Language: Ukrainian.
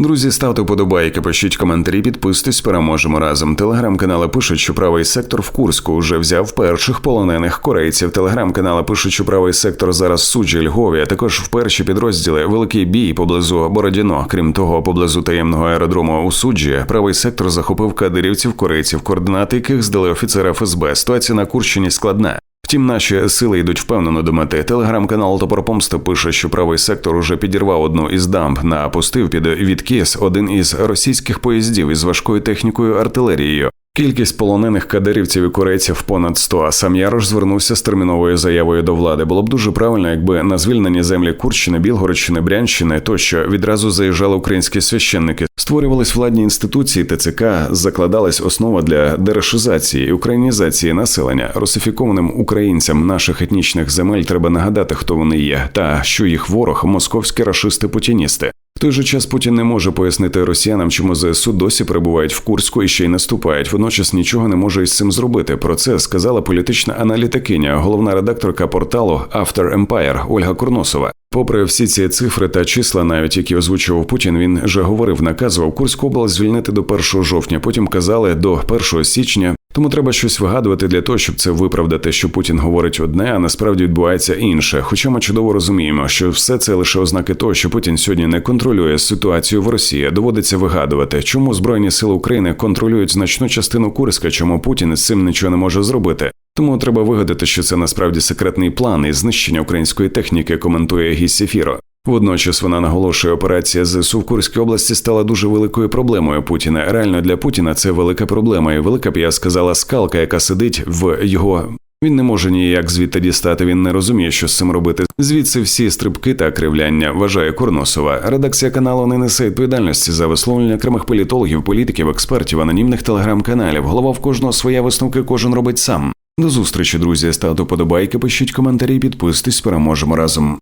Друзі, ставте вподобайки, пишіть коментарі, підписуйтесь, переможемо разом. Телеграм-канали пишуть, що правий сектор в Курську вже взяв перших полонених корейців. Телеграм-канали пишуть, що правий сектор зараз суджі Львові, а також в перші підрозділи великий бій поблизу Бородіно. Крім того, поблизу таємного аеродрому у суджі правий сектор захопив кадирівців корейців, координати яких здали офіцера ФСБ. Ситуація на Курщині складна. Втім, наші сили йдуть впевнено до мети. Телеграм-канал Топор пише, що правий сектор уже підірвав одну із дамб на пустив під відкіс один із російських поїздів із важкою технікою артилерією. Кількість полонених кадирівців і корейців понад 100, а сам Ярош звернувся з терміновою заявою до влади. Було б дуже правильно, якби на звільнені землі Курщини, Білгородщини, Брянщини тощо відразу заїжджали українські священники. Створювались владні інституції ТЦК, закладалась основа для дерешизації і українізації населення. Русифікованим українцям наших етнічних земель треба нагадати, хто вони є, та що їх ворог московські рашисти-путіністи. Той же час Путін не може пояснити росіянам, чому ЗСУ досі перебувають в Курську і ще й наступають. Водночас нічого не може із цим зробити. Про це сказала політична аналітикиня, головна редакторка порталу After Empire Ольга Курносова. Попри всі ці цифри та числа, навіть які озвучував Путін, він же говорив, наказував Курську область звільнити до 1 жовтня. Потім казали до 1 січня. Тому треба щось вигадувати для того, щоб це виправдати, що Путін говорить одне, а насправді відбувається інше. Хоча ми чудово розуміємо, що все це лише ознаки того, що Путін сьогодні не контролює ситуацію в Росії. Доводиться вигадувати, чому збройні сили України контролюють значну частину Курська, чому Путін з цим нічого не може зробити. Тому треба вигадати, що це насправді секретний план і знищення української техніки, коментує Гіссі Фіро. Водночас вона наголошує, операція ЗСУ в Курській області стала дуже великою проблемою Путіна. Реально для Путіна це велика проблема, і велика б я сказала скалка, яка сидить в його. Він не може ніяк звідти дістати. Він не розуміє, що з цим робити. Звідси всі стрибки та кривляння. Вважає Курносова. Редакція каналу не несе відповідальності за висловлення окремих політологів, політиків, експертів, анонімних телеграм-каналів. Голова в кожного своя висновки, кожен робить сам. До зустрічі, друзі. Ставте подобайки, пишіть коментарі, підписуйтесь, переможемо разом.